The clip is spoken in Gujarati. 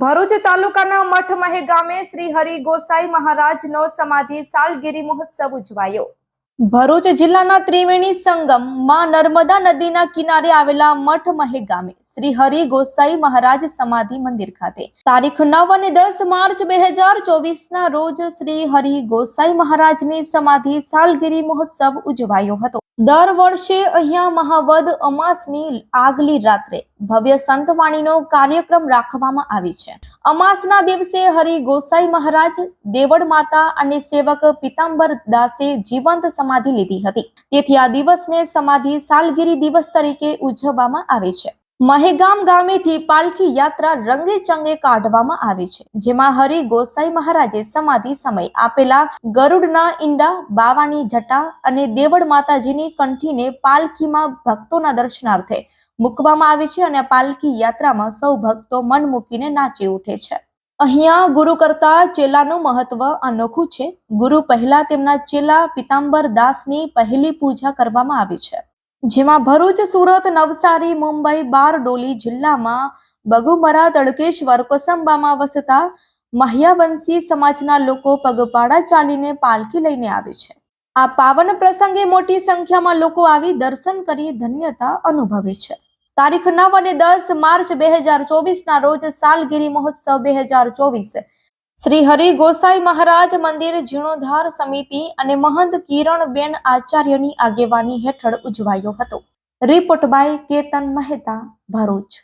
ભરૂચ તાલુકાના મઠમહે ગામે શ્રી હરિ ગોસાઈ મહારાજનો સમાધિ સાલગીરી મહોત્સવ ઉજવાયો. ભરૂચ જિલ્લાના ત્રિવેણી સંગમમાં નર્મદા નદીના કિનારે આવેલા મઠમહે ગામે શ્રી હરિ ગોસાઈ મહારાજ સમાધિ મંદિર ખાતે તારીખ નવ અને દસ માર્ચ બે હજાર ચોવીસ ના રોજ શ્રી હરિ ગોસાઈ મહારાજની સમાધિ સાલગીરી મહોત્સવ ઉજવાયો હતો. દર વર્ષે અહીંયા મહાવદ અમાસની આગલી રાત્રે ભવ્ય સંતવાણીનો કાર્યક્રમ રાખવામાં આવે છે. અમાસના દિવસે હરિ ગોસાઈ મહારાજ, દેવળ માતા અને સેવક પિતાંબર દાસે જીવંત સમાધિ લીધી હતી. તેથી આ દિવસને સમાધિ સાલગીરી દિવસ તરીકે ઉજવવામાં આવે છે. મહેગામ ગામેથી પાલખી યાત્રા રંગે ચંગે કાઢવામાં આવી છે, જેમાં હરિ ગોસાઈ મહારાજે સમાધિ સમય આપેલા ગરુડના ઈંડા, બાવાની જટા અને દેવળ માતાજીની કંઠીને પાલખીમાં ભક્તોના દર્શનાર્થે મૂકવામાં આવે છે અને પાલખી યાત્રામાં સૌ ભક્તો મન મૂકીને નાચી ઉઠે છે. અહીંયા ગુરુ કરતા ચેલાનું મહત્વ અનોખું છે. ગુરુ પહેલા તેમના ચેલા પિતાંબર દાસની પહેલી પૂજા કરવામાં આવી છે. જેમાં ભરૂચ, સુરત, નવસારી, મુંબઈ, બારડોલી જિલ્લામાં બગુમરા, તડકેશ્વર, કોસંબામાં વસતા મહ્યાવંશી સમાજના લોકો પગપાળા ચાલીને પાલખી લઈને આવે છે. આ પાવન પ્રસંગે મોટી સંખ્યામાં લોકો આવી દર્શન કરી ધન્યતા અનુભવે છે. તારીખ નવ અને દસ માર્ચ બે હજાર ચોવીસના રોજ સાલગીરી મહોત્સવ બે હજાર ચોવીસ શ્રી હરિ ગોસાઈ મહારાજ મંદિર જીર્ણોદ્ધાર સમિતિ અને મહંત કિરણબેન આચાર્યની આગેવાની હેઠળ ઉજવાયો હતો. Report by Ketan Mehta, Bharuch.